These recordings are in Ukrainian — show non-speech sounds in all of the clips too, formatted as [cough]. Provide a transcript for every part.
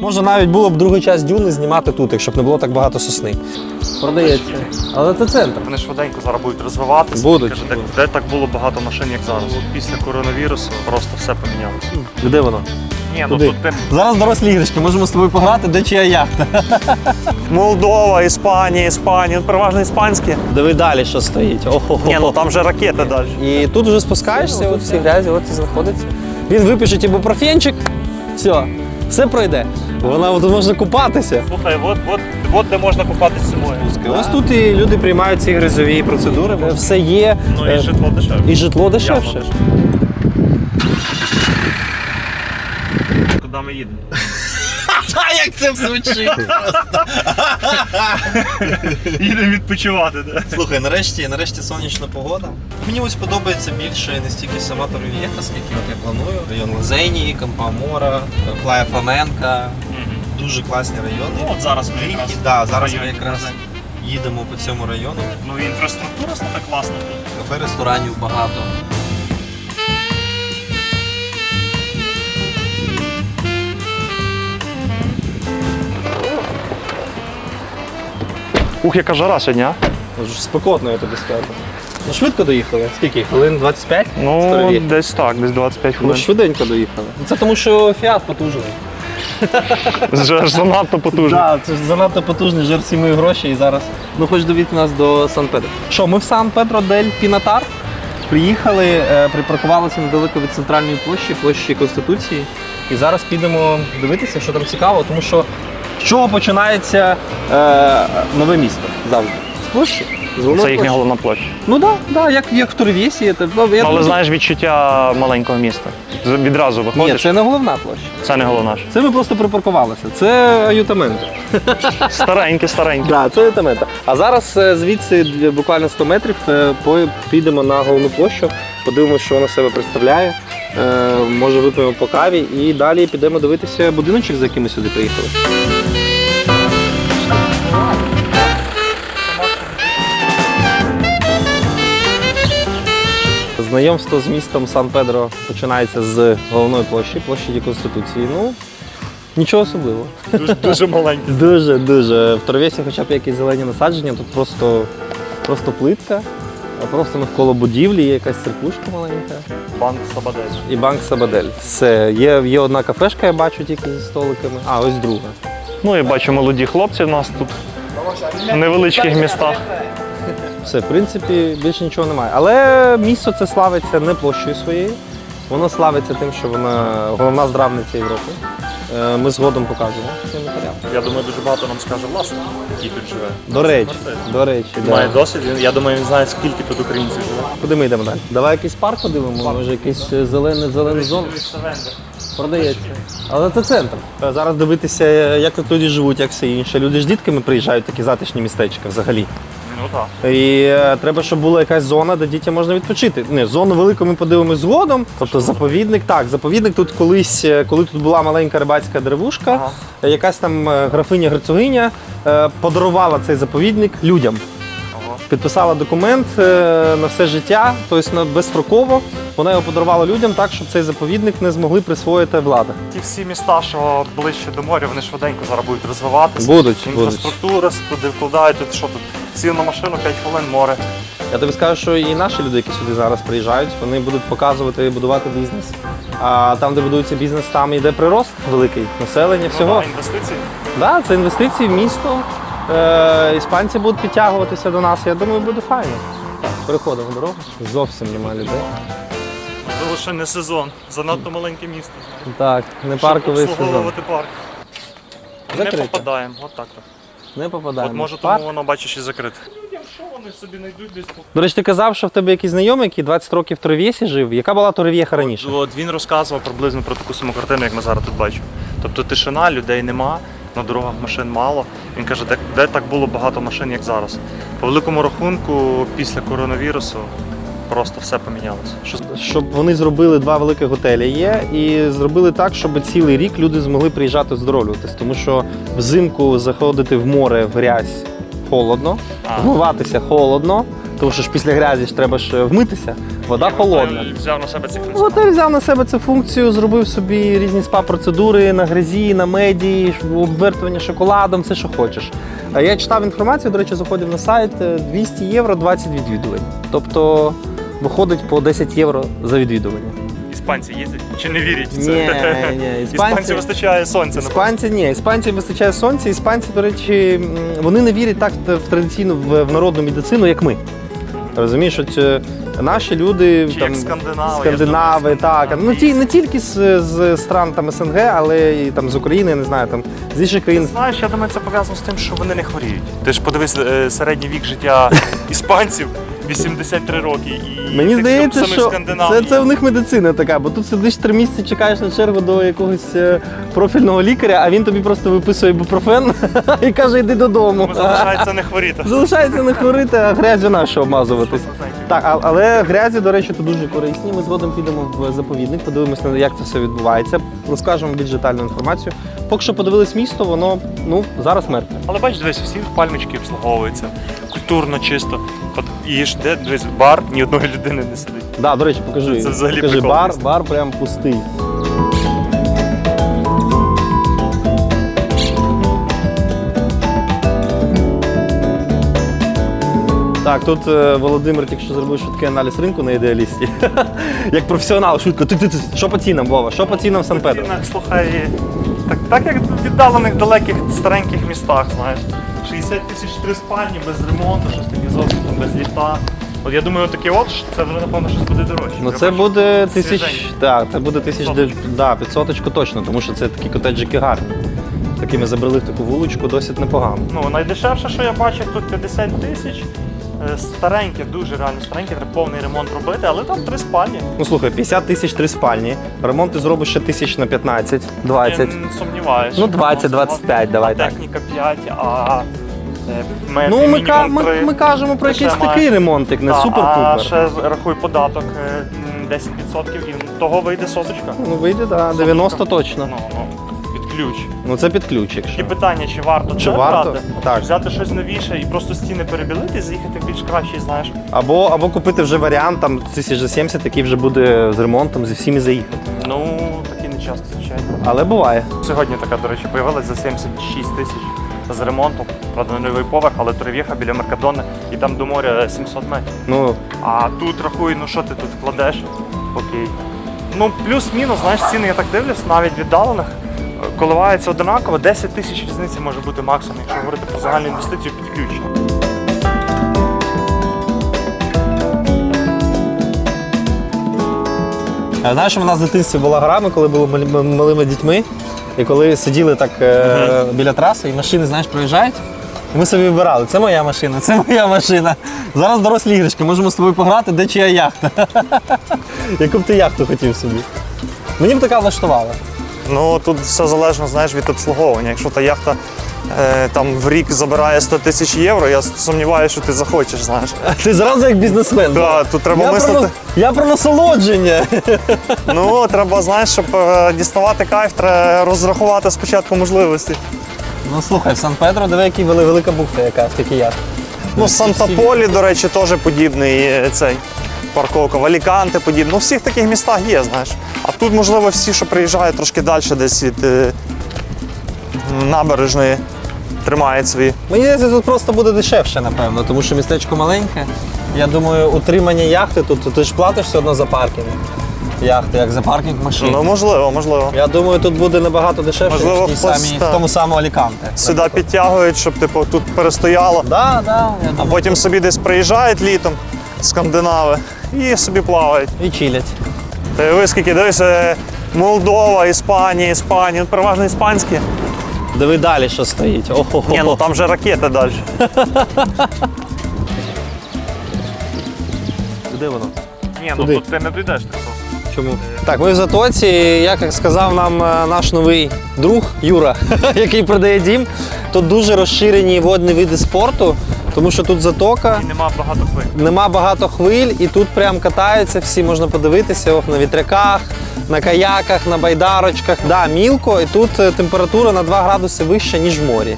Може навіть було б другу часть дюни знімати тут, якщо б не було так багато сосни. Продається. Але це центр. Вони швиденько зараз будуть розвиватися. Будуть, Каже, де, де так було багато машин, як зараз. Після коронавірусу просто все помінялося. Де воно? Ні, ну Куди? тут ти Зараз дорослі іграшки, можемо з тобою пограти, де чия яхта. Молдова, Іспанія, Іспанія, ну, переважно іспанські. Диви далі, що стоїть. Ого. Ні, ну там вже ракети далі. І тут вже спускаєшся, от всі грязі, от і знаходиться. Він випише ібупрофенчик, все, все пройде. Вона тут можна купатися. Слухай, от, от, от де можна купатися зимою. Ось тут і люди приймають ці гризові процедури. Все є. Ну Е, і житло дешевше. і житло дешевше. Явно. Куди ми їдемо? [laughs] А як це звучить? Їдемо відпочивати, да? Слухай, нарешті, нарешті сонячна погода. Мені ось подобається більше не стільки сама Торвієта, скільки от я планую. Район Лазенії, Кампамора, Плая Фламенка. Дуже класні райони. Ну, от зараз ми І, якраз да, зараз в ми якраз їдемо по цьому району. Ну і інфраструктура така класна тут. Кафе, ресторанів багато. Ух, яка жара сьогодні, а? Спекотно, я тобі скажу. Ну швидко доїхали. Скільки? Хвилин 25? Ну, Старові. десь так, десь 25 Ну, хвилин. швиденько доїхали. Це тому, що фіат потужний. Вже ж занадто потужно. Так, це ж занадто потужний жир всі мої гроші і зараз. Ну хоч довідти нас до Сан Педро. Що, ми в Сан Педро дель Пінатар. Приїхали, е, припаркувалися недалеко від центральної площі, площі Конституції. І зараз підемо дивитися, що там цікаво, тому що з чого починається е, нове місто завжди? З площі. Це їхня головна площа. Ну так, да, да, як, як в Турвєсі. Це, ну, я Але думаю, знаєш відчуття маленького міста. З- Відразу Ні, виходиш. це не головна площа. Це не головна. ж. Це ми просто припаркувалися. Це аютаменти. Старенькі, старенькі. Так, це ютамента. А зараз е, звідси д- буквально 100 метрів е, по- підемо на головну площу, подивимося, що вона себе представляє. Е, Може вип'ємо по каві і далі підемо дивитися будиночок, за яким ми сюди приїхали. Знайомство з містом Сан-Педро починається з головної площі, площі Конституції. Ну, нічого особливого. Дуже, дуже маленькі. [laughs] Дуже, дуже. В Торвесі хоча б якісь зелені насадження, тут просто, просто плитка, а просто навколо будівлі є якась церквушка маленька. Банк Сабадель. І банк Сабадель. Все. Є, є одна кафешка, я бачу тільки зі столиками. А, ось друга. Ну і бачу молоді хлопці в нас тут в невеличких містах. Все, в принципі, більше нічого немає. Але місто це славиться не площею своєю. Воно славиться тим, що вона головна здравниця Європи. Е, Ми згодом покажемо цей матеріал. Я думаю, дуже багато нам скаже власник, який тут живе. До речі, до речі, Має да. досвід. Він- Я думаю, він знає, скільки тут українців живе. Куди ми йдемо далі? Давай якийсь парк подивимо, може якийсь е, зелений зелений зон. Продається. Але це центр. Е, Зараз дивитися, як тут люди живуть, як все інше. Люди ж дітками приїжджають, такі затишні містечка взагалі. Ну так. І е, треба, щоб була якась зона, де дітям можна відпочити. Не, зону велику ми подивимось згодом. Тобто заповідник, так, заповідник тут колись, е, коли тут була маленька рибацька деревушка, Ага. е, якась там е, графиня-герцогиня е, подарувала цей заповідник людям. Підписала документ е, на все життя, тобто на безстроково. Вона його подарувала людям так, щоб цей заповідник не змогли присвоїти влада. Ті всі міста, що ближче до моря, вони швиденько зараз будуть розвиватися. Будуть, Інфраструктура туди вкладають, тут що тут? Сів на машину, 5 хвилин море. Я тобі скажу, що і наші люди, які сюди зараз приїжджають, вони будуть показувати і будувати бізнес. А там, де будується бізнес, там йде прирост великий, населення, всього. Ну, да, інвестиції. Да, це інвестиції в місто. Е, іспанці будуть підтягуватися до нас. Я думаю, буде файно. Переходимо дорогу. Зовсім немає людей. Тому що не сезон. Занадто маленьке місто. Так, не Щоб парковий сезон. обслуговувати парк. Не Закрите. попадаємо, от так то. Не попадаємо. От може в парк. тому воно бачиш і закрите. Людям що вони собі знайдуть десь тут? До речі, ти казав, що в тебе якийсь знайомий, який 20 років в Торвєсі жив. Яка була Торвєха раніше? От він розказував приблизно про таку саму картину, як ми зараз тут бачимо. Тобто тишина, людей нема, на дорогах машин мало. Він каже, де, де так було багато машин, як зараз. По великому рахунку, після коронавірусу просто все помінялося. Що Щоб вони зробили два великих готелі є, і зробили так, щоб цілий рік люди змогли приїжджати оздоровлюватись. Тому що взимку заходити в море в грязь холодно, А. вмиватися холодно, тому що ж після грязі ж треба ж е, вмитися. Вода холодна. Взяв на себе ці функції. Готель взяв на себе цю функцію, зробив собі різні спа-процедури на грязі, на меді, обвертування шоколадом, все, що хочеш. А я читав інформацію, до речі, заходив на сайт е, 200 євро 20 відвідувань. Тобто виходить по 10 євро за відвідування. Іспанці їздять чи не вірять в це? Ні, ні, [laughs] іспанці- Іспанці вистачає сонця. Іспанці ні, іспанців вистачає сонця. Іспанці, до речі, вони не вірять так в традиційну в народну медицину, як ми. Розумієш, от е, наші люди Чи як скандинави, скандинави, думаю, так. Ну ті не тільки з, з стран там СНГ, але і там з України, я не знаю, там з інших країн. Знаєш, я думаю, це пов'язано з тим, що вони не хворіють. Ти ж подивись е, середній вік життя іспанців 83 роки. І Мені здається, що це, це в них медицина така, бо тут сидиш три місяці, чекаєш на чергу до якогось е, профільного лікаря, а він тобі просто виписує бупрофен [laughs] і каже, йди додому. Тому залишається не хворіти. Залишається не хворити, а грязю нащо обмазуватись. Так, а- але грязі, до речі, тут дуже корисні. Ми згодом підемо в заповідник, подивимося, на як це все відбувається. Розкажемо більш детальну інформацію. Поки що подивились місто, воно ну зараз мертве. Але бач, дивись, всі пальмочки обслуговуються, культурно, чисто. І де дивись, бар ні одної людини не сидить. Да, до речі, покажи. Це взагалі покажи прикол бар, бар прям пустий. Так, тут е, Володимир тільки що зробив швидкий аналіз ринку на ідеалісті. [laughs] Як професіонал, швидко. Ти, ти, ти. Що по цінам, Вова? Що по цінам в Сан-Педро? Ціна, Слухай, так, так як в віддалених далеких стареньких містах, знаєш. 60 тисяч три спальні без ремонту, щось таке зовсім без ліфта. От я думаю, таке от це вже напевно щось буде дорожче. Ну це буде тисяч. свіженьке. Так, це буде тисяч де- да, під соточку точно, тому що це такі котеджики гарні. Такими забрали в таку вуличку досить непогано. Ну, найдешевше, що я бачив, тут 50 тисяч. Е, Стареньке, дуже реально стареньке, треба повний ремонт робити, але там три спальні. Ну слухай, 50 тисяч три спальні. Ремонт ти зробиш ще тисяч на 15, 20. Я не сумніваюся. Ну, 20-25, давай а так. техніка 5, а е, Ну, ми, ка- ми, 3. ми кажемо про ще якийсь маєш- такий ремонтик, не Та, А супер-пупер. ще рахуй податок е, м, 10% і того вийде соточка. Ну вийде, да, 90 точно. Ну, ну, під ключ. Ну це під ключ, І якщо. питання, чи варто Чи це варто? брати, Так. взяти щось новіше і просто стіни перебілити, і заїхати в більш кращий, знаєш. Або, або купити вже варіант, там тисяч за 70, який вже буде з ремонтом, зі всіми заїхати. Ну, такі не часто, звичайно. Але буває. Сьогодні така, до речі, появилась за 76 тисяч з ремонтом. Правда, не новий поверх, але Трев'єха біля Меркадони, і там до моря 700 метрів. Ну, А тут рахуй, ну що ти тут вкладеш? Окей. Ну, плюс-мінус, знаєш, ціни я так дивлюсь, навіть віддалених е, коливаються одинаково. 10 тисяч різниці може бути максимум, якщо говорити про загальну інвестицію під ключ. Знаєш, у нас в дитинстві була гра, ми коли були малими дітьми, і коли сиділи так е, біля траси, і машини, знаєш, проїжджають. І ми собі вибирали, це моя машина, це моя машина. Зараз дорослі іграшки, можемо з тобою пограти, де чия яхта. [laughs] Яку б ти яхту хотів собі? Мені б така влаштувала. Ну тут все залежно знаєш, від обслуговування. Якщо та яхта там в рік забирає 100 тисяч євро, я сумніваюся, що ти захочеш, знаєш. [laughs] Ти зразу як бізнесмен. Да, тут треба я, мислити. про, я про насолодження. [laughs] Ну, треба, знаєш, щоб е, діставати кайф, треба розрахувати спочатку можливості. Ну слухай, в Сан-Педро диви, які вели- велика бухта яка, скільки яхт. Ну, Санта-Полі, до речі, теж подібний е, цей парковка. В Аліканте подібний. Ну, в всіх таких містах є, знаєш. А тут, можливо, всі, що приїжджають трошки далі десь від е, набережної, тримають свої. Мені здається, тут просто буде дешевше, напевно, тому що містечко маленьке. Я думаю, утримання яхти тут ти ж платиш все одно за паркінг. Яхти, як за паркінг машин. Ну, можливо, можливо. Я думаю, тут буде набагато дешевше, Можливо, ніж в, поста- самій, в тому самому Аліканте. Сюди підтягують, щоб типу, тут перестояло. Да, да, я А потім собі десь приїжджають літом, скандинави, і собі плавають. І чилять. Та ви скільки дивися, Молдова, Іспанія, Іспанія, ну, переважно іспанські. Диви далі, що стоїть. Ого. Ні, ну там же ракети далі. [laughs] Де воно? Ні, ну, тут ти не дійдеш. Чому? Так, ми в Затоці, як сказав нам е, наш новий друг Юра, [laughs] який продає дім, тут дуже розширені водні види спорту, тому що тут затока. І нема багато хвиль. Нема багато хвиль, і тут прям катаються всі, можна подивитися ох, на вітряках, на каяках, на байдарочках. Да, мілко, і тут е, температура на 2 градуси вища, ніж в морі.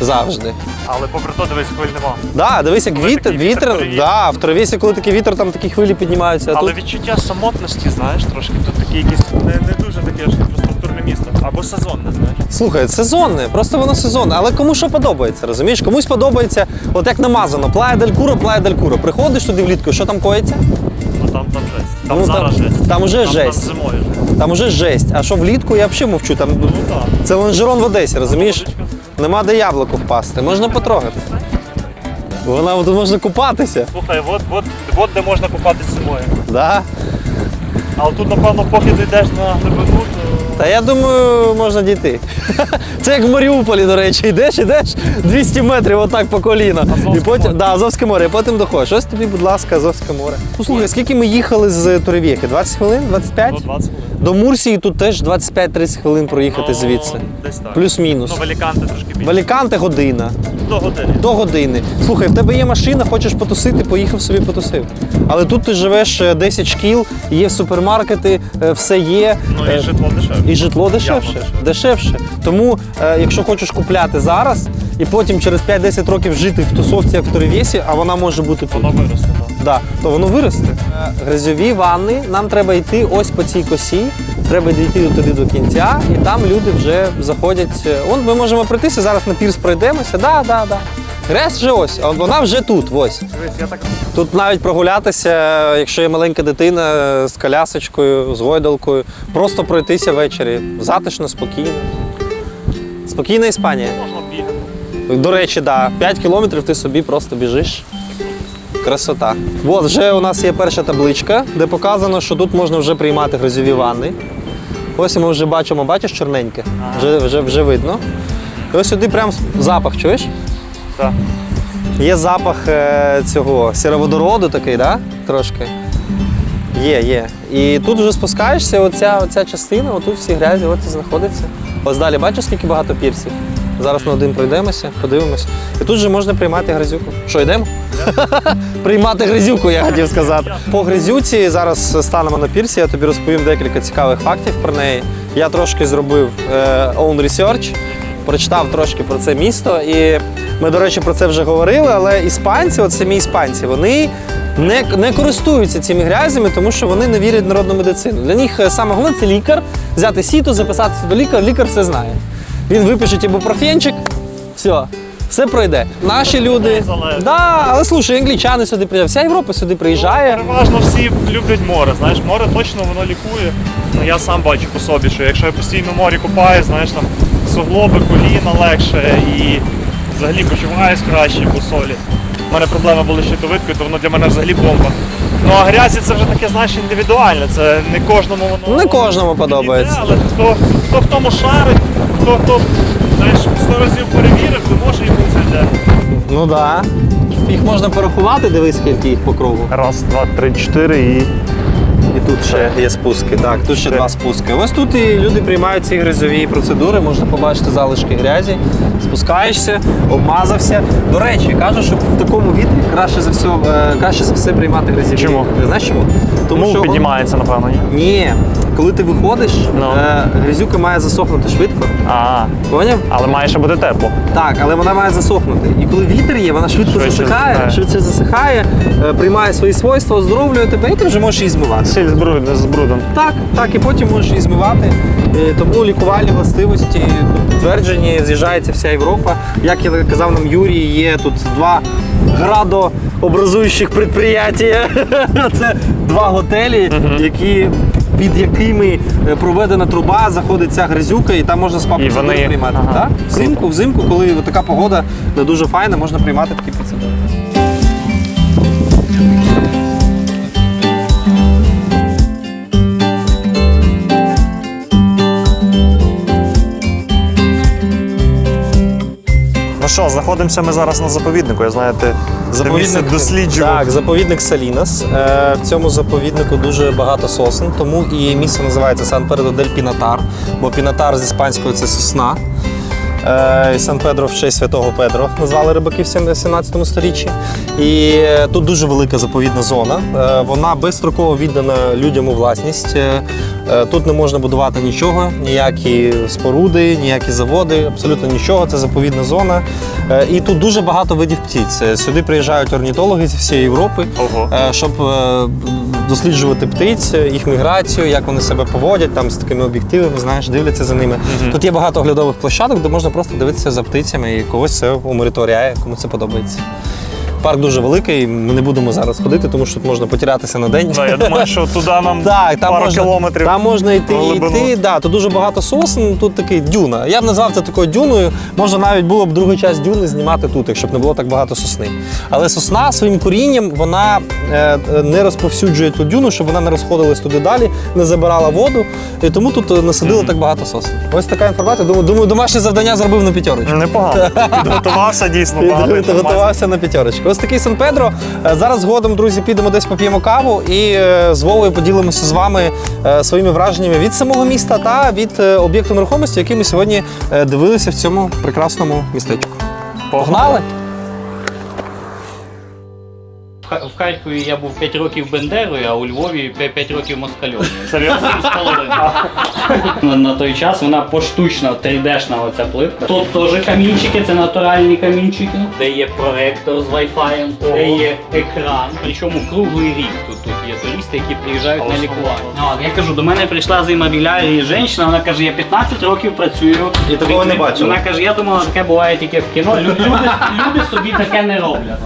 Завжди. Але попри то, дивись, хвиль нема. Да, дивись, як вітер, такий вітер вітер, да, в травісі, коли такий вітер, там такі хвилі піднімаються. А Але тут відчуття самотності, знаєш, трошки тут таке якесь не, не дуже таке ж інфраструктурне місто. Або сезонне, знаєш. Слухай, сезонне, просто воно сезонне, але кому що подобається, розумієш? Комусь подобається, от як намазано, плая дель куро, плая дель куро. Приходиш туди влітку, що там коїться? Ну там там жесть. Там Ну, зараз там- жесть. там уже там, жесть. Там зимою жесть. Там уже жесть. А що влітку, я взагалі мовчу. Там Ну так. це лонжерон в Одесі, розумієш? Нема де яблуко впасти, можна потрогати. Вона тут можна купатися. Слухай, от, от, от де можна купатися зимою. Да? Але тут, напевно, поки ти йдеш на глибину, то Та я думаю, можна дійти. [laughs] Це як в Маріуполі, до речі, йдеш, йдеш 200 метрів отак по коліна. Азовське і потім, море. Да, Азовське море, і потім доходиш. Ось тобі, будь ласка, Азовське море. Ну, слухай, скільки ми їхали з Туревєхи? 20 хвилин? 25? до 20 хвилин. До Мурсії тут теж 25-30 хвилин проїхати Ну, звідси. Десь так. Плюс-мінус. Ну, в Аліканте трошки В більше. Аліканте година. До години. До години. Слухай, в тебе є машина, хочеш потусити, поїхав собі потусив. Але тут ти живеш е, 10 шкіл, є супермаркети, е, все є. Ну Е, і житло дешевше. І житло дешевше. дешевше. Тому, е, якщо хочеш купляти зараз і потім через 5-10 років жити в тусовці, як в Торевєсі, а вона може бути тут. Воно виросте, так. Да, то воно виросте. Е, Грязьові ванни, нам треба йти ось по цій косі, треба дійти туди до кінця, і там люди вже заходять. е, Он ми можемо пройтися, зараз на пірс пройдемося. Да, да, да. Грязь вже ось, а вона вже тут, ось. Дивись, я так Тут навіть прогулятися, якщо є маленька дитина з колясочкою, з гойдалкою, просто пройтися ввечері. Затишно, спокійно. Спокійна Іспанія. До речі, да, 5 кілометрів ти собі просто біжиш. Красота. От вже у нас є перша табличка, де показано, що тут можна вже приймати грозові ванни. Ось ми вже бачимо, бачиш чорненьке? Вже, вже, вже видно. І ось сюди прям запах, чуєш? Так. Є запах е, цього сіроводороду такий, да? Трошки. Є, є. І тут вже спускаєшся, оця, оця частина, отут всі грязі, от і знаходиться. Ось далі бачиш, скільки багато пірсів. Зараз на один пройдемося, подивимося. І тут же можна приймати грязюку. Що, йдемо? [laughs] приймати грязюку, я хотів сказати. По грязюці зараз станемо на пірсі, я тобі розповім декілька цікавих фактів про неї. Я трошки зробив е, own research, прочитав трошки про це місто. І ми, до речі, про це вже говорили, але іспанці, от самі іспанці, вони не, не користуються цими грязями, тому що вони не вірять в народну медицину. Для них е, саме головне це лікар, взяти сіту, записатися до лікаря, лікар все знає. Він випише ібупрофенчик, все, все пройде. Наші люди. Да, але слушай, англічани сюди приїжджають, вся Європа сюди приїжджає. Переважно всі люблять море. Знаєш, море точно воно лікує. Ну я сам бачу по собі, що якщо я постійно в морі купаюсь, знаєш там суглоби, коліна легше і взагалі почуваюсь краще по солі. У мене проблеми були з щитовидкою, то воно для мене взагалі бомба. Ну а грязі це вже таке, знаєш, індивідуальне. Це не кожному воно. Не кожному подобається. але хто, хто в тому шарить, хто хто знаєш, сто разів перевірив, то може йому це йде. Ну так. Да. Їх можна порахувати, дивись, скільки їх по кругу. Раз, два, три, чотири і. І тут ще є спуски. Так, тут ще два спуски. Ось тут і люди приймають ці грязові процедури, можна побачити залишки грязі. Спускаєшся, обмазався. До речі, кажуть, що в такому вітрі краще за все, краще за все приймати грязові. Чому? Знаєш чому? Тому он- піднімається, напевно, ні? Коли ти виходиш, Ну. е, грязюка має засохнути швидко. А, Поняв? але має ще бути тепло. Так, але вона має засохнути. І коли вітер є, вона швидко Швидше засихає, засихає. швидше засихає, е, приймає свої свойства, оздоровлює тебе, і ти вже можеш її змивати. Сіль з брудом. З брудом. Так, так, і потім можеш її змивати. Е, Тому лікувальні властивості підтверджені, з'їжджається вся Європа. Як я казав нам Юрій, є тут два градообразуючих підприємства. [laughs] Це два готелі, які. Під якими е, проведена труба, заходить ця грязюка, і там можна спа І процедури вони- приймати. ага. Так? Взимку, взимку, коли така погода не дуже файна, можна приймати такі процедури. Що, знаходимося ми зараз на заповіднику. Я знаю, ти заповідник досліджував. Так, заповідник Салінас. Е, В цьому заповіднику дуже багато сосен, тому і місце називається Сан Передо дель Пінатар, бо пінатар з іспанською це сосна. Е, Сан Педро в честь святого Педро назвали рибаки в 17 сторіччі. І е, тут дуже велика заповідна зона. Е, Вона безстроково віддана людям у власність. Тут не можна будувати нічого, ніякі споруди, ніякі заводи, абсолютно нічого. Це заповідна зона. І тут дуже багато видів птиць. Сюди приїжджають орнітологи зі всієї Європи, Ого. щоб досліджувати птиць, їх міграцію, як вони себе поводять, там з такими об'єктивами, знаєш, дивляться за ними. Мгм. Тут є багато оглядових площадок, де можна просто дивитися за птицями і когось це умиротворяє, кому це подобається. Парк дуже великий, ми не будемо зараз ходити, тому що тут можна потерятися на день. Да, я думаю, що туди нам [laughs] Так, там пару можна, кілометрів. Там можна йти і йти. Да, тут дуже багато сосен, тут такий дюна. Я б назвав це такою дюною. Можна навіть було б другу часть дюни знімати тут, якщо б не було так багато сосни. Але сосна своїм корінням вона е, е, не розповсюджує ту дюну, щоб вона не розходилась туди далі, не забирала воду. І тому тут е, насадили так багато сосен. Ось така інформація. Думаю, домашнє завдання зробив на п'ятерочку. Непогано. [laughs] Підготувався дійсно багато. Готувався на п'ятерочку. Ось такий Сан Педро. Е, Зараз згодом, друзі, підемо десь поп'ємо каву і е, з Вовою поділимося з вами е, своїми враженнями від самого міста та від об'єкту нерухомості, який ми сьогодні дивилися в цьому прекрасному містечку. Погнали? В Ха- Харкові я був 5 років Бендерою, а у Львові 5 років. Серйозно? Половиною. На, той час вона поштучна 3D-шна оця плитка. Тут теж камінчики, це натуральні камінчики, де є проектор з Wi-Fi, де є екран. Причому круглий рік тут, тут є туристи, які приїжджають на лікування. Я кажу, до мене прийшла з іммобілярії жінка, вона каже, я 15 років працюю. І такого не бачила. Вона каже, я думала, таке буває тільки в кіно. Люди, люди собі таке не роблять.